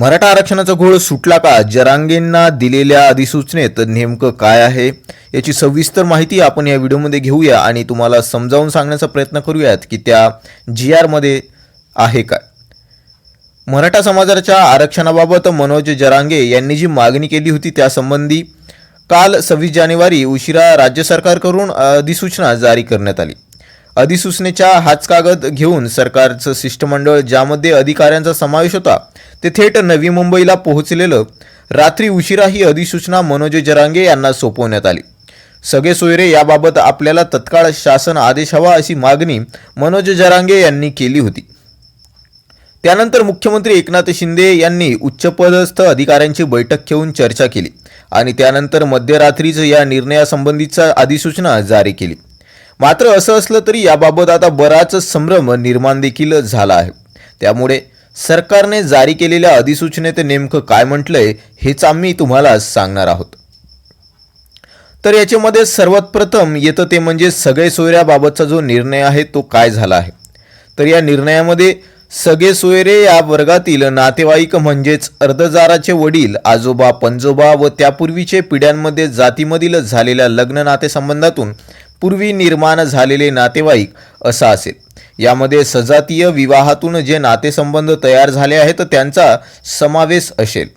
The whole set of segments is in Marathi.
मराठा आरक्षणाचा घोळ सुटला का? जरांगेंना दिलेल्या अधिसूचनेत नेमकं काय आहे? याची सविस्तर माहिती आपण या व्हिडिओमध्ये घेऊया आणि तुम्हाला समजावून सांगण्याचा प्रयत्न करूयात की त्या जी आरमध्ये आहे काय. मराठा समाजाच्या आरक्षणाबाबत मनोज जरांगे यांनी जी मागणी केली होती त्यासंबंधी काल सव्वीस जानेवारी उशिरा राज्य सरकारकडून अधिसूचना जारी करण्यात आली. अधिसूचनेच्या हाच कागद घेऊन सरकारचं शिष्टमंडळ ज्यामध्ये अधिकाऱ्यांचा समावेश होता ते थेट नवी मुंबईला पोहोचलेलं रात्री उशिरा ही अधिसूचना मनोज जरांगे यांना सोपवण्यात आली. सगळे सोयरे याबाबत आपल्याला तत्काळ शासन आदेश हवा अशी मागणी मनोज जरांगे यांनी केली होती. त्यानंतर मुख्यमंत्री एकनाथ शिंदे यांनी उच्चपदस्थ अधिकाऱ्यांची बैठक घेऊन चर्चा केली आणि त्यानंतर मध्यरात्रीच या निर्णयासंबंधीचा अधिसूचना जारी केली. मात्र असं असलं तरी याबाबत आता बराच संभ्रम निर्माण देखील झाला आहे. त्यामुळे सरकारने जारी केलेल्या अधिसूचनेत नेमकं काय म्हटलंय हेच आम्ही तुम्हाला सांगणार आहोत. तर याच्यामध्ये सर्वात प्रथम येतं ते म्हणजे सगळे सोयऱ्याबाबतचा जो निर्णय आहे तो काय झाला आहे? तर या निर्णयामध्ये सगळे सोयरे या वर्गातील नातेवाईक म्हणजेच अर्धजाराचे वडील आजोबा पंजोबा व त्यापूर्वीचे पिढ्यांमध्ये जातीमधील झालेल्या लग्न नातेसंबंधातून पूर्वी निर्माण झालेले नातेवाईक असा असेल. यामध्ये सजातीय विवाहातून जे नातेसंबंध तयार झाले आहेत त्यांचा समावेश असेल.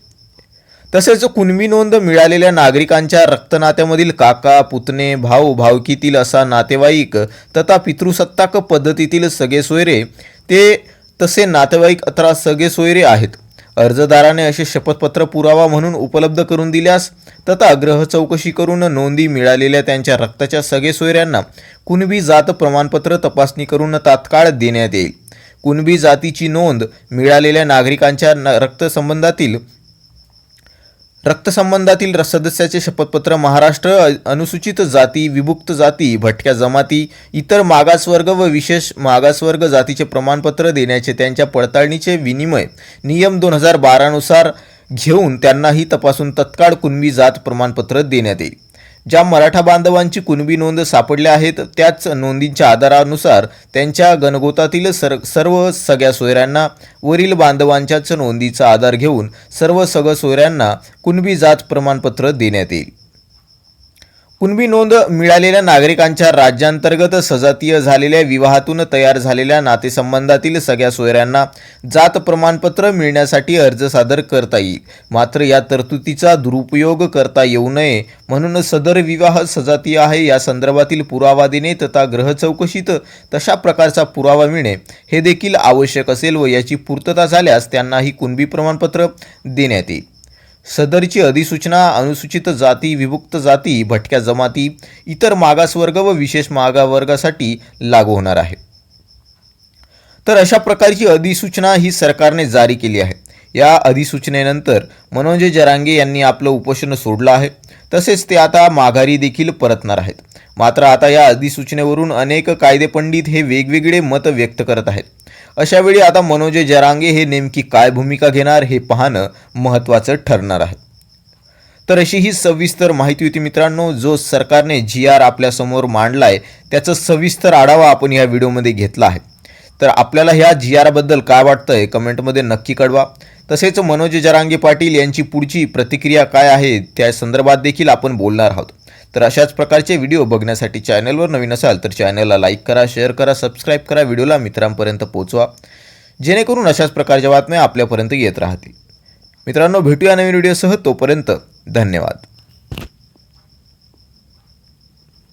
तसेच कुणबी नोंद मिळालेल्या नागरिकांच्या रक्तनात्यामधील काका पुतणे भाऊ भावकीतील असा नातेवाईक तथा पितृसत्ताक पद्धतीतील सगळे सोयरे ते तसे नातेवाईक अथवा सगळे सोयरे आहेत. अर्जदाराने असे शपथपत्र पुरावा म्हणून उपलब्ध करून दिल्यास तथा ग्रह चौकशी करून नोंदी मिळालेल्या त्यांच्या रक्ताच्या सगळे सोयऱ्यांना कुणबी जात प्रमाणपत्र तपासणी करून तात्काळ देण्यात येईल. कुणबी जातीची नोंद मिळालेल्या नागरिकांच्या न- रक्तसंबंधातील रक्तसंबंधातील सदस्याचे शपथपत्र महाराष्ट्र अनुसूचित जाती विभुक्त जाती भटक्या जमाती इतर मागासवर्ग व विशेष मागासवर्ग जातीचे प्रमाणपत्र देण्याचे त्यांच्या पडताळणीचे विनिमय नियम दोन हजार बारानुसार घेऊन त्यांनाही तपासून तत्काळ कुणबी जात प्रमाणपत्र देण्यात येईल. ज्या मराठा बांधवांची कुणबी नोंद सापडल्या आहेत त्याच नोंदींच्या आधारानुसार त्यांच्या गणगोतातील सर सर्व सगळ्या सोयऱ्यांना वरील बांधवांच्याच नोंदीचा आधार घेऊन सर्व सगळ सोयऱ्यांना कुणबी जात प्रमाणपत्र देण्यात येईल. कुणबी नोंद मिळालेल्या नागरिकांच्या राज्यांतर्गत सजातीय झालेल्या विवाहातून तयार झालेल्या नातेसंबंधातील सगळ्या सोयऱ्यांना जात प्रमाणपत्र मिळण्यासाठी अर्ज सादर करता येईल. मात्र या तरतुदीचा दुरुपयोग करता येऊ नये म्हणून सदर विवाह सजातीय आहे या संदर्भातील पुरावा देणे तथा ग्रह चौकशीत तशा प्रकारचा पुरावा मिळणे हे देखील आवश्यक असेल व याची पूर्तता झाल्यास त्यांनाही कुणबी प्रमाणपत्र देण्यात येईल. सदरची अधिसूचना अनुसूचित जाती विभुक्त जाती भटक्या जमाती इतर मागासवर्ग व विशेष मागावर्गासाठी लागू होणार आहे. तर अशा प्रकारची अधिसूचना ही सरकारने जारी केली आहे. या अधिसूचनेनंतर मनोज जरांगे यांनी आपलं उपोषण सोडलं आहे. तसेच ते आता माघारी देखील परतणार आहेत. मात्र आता या अधिसूचनेवरून अनेक कायदेपंडित हे वेगवेगळे मत व्यक्त करत आहेत. अशावेळी आता मनोजय जरांगे हे नेमकी काय भूमिका घेणार हे पाहणं महत्त्वाचं ठरणार आहे. तर अशी ही सविस्तर माहिती होती मित्रांनो जो सरकारने जी आर आपल्यासमोर मांडलाय त्याचा सविस्तर आढावा आपण या व्हिडिओमध्ये घेतला आहे. तर आपल्याला ह्या जी आरबद्दल काय वाटतंय कमेंटमध्ये नक्की कळवा. तसेच मनोज जरांगे पाटील यांची पुढची प्रतिक्रिया काय आहे त्या संदर्भात देखील आपण बोलणार आहोत. तर अशाच प्रकारचे व्हिडिओ बघण्यासाठी चॅनलवर नवीन असाल तर चॅनलला लाईक करा शेअर करा सबस्क्राईब करा व्हिडिओला मित्रांपर्यंत पोहोचवा. जेणेकरून अशाच प्रकारच्या बातम्या आपल्यापर्यंत येत राहतील. मित्रांनो भेटूया नवीन व्हिडिओसह तोपर्यंत धन्यवाद.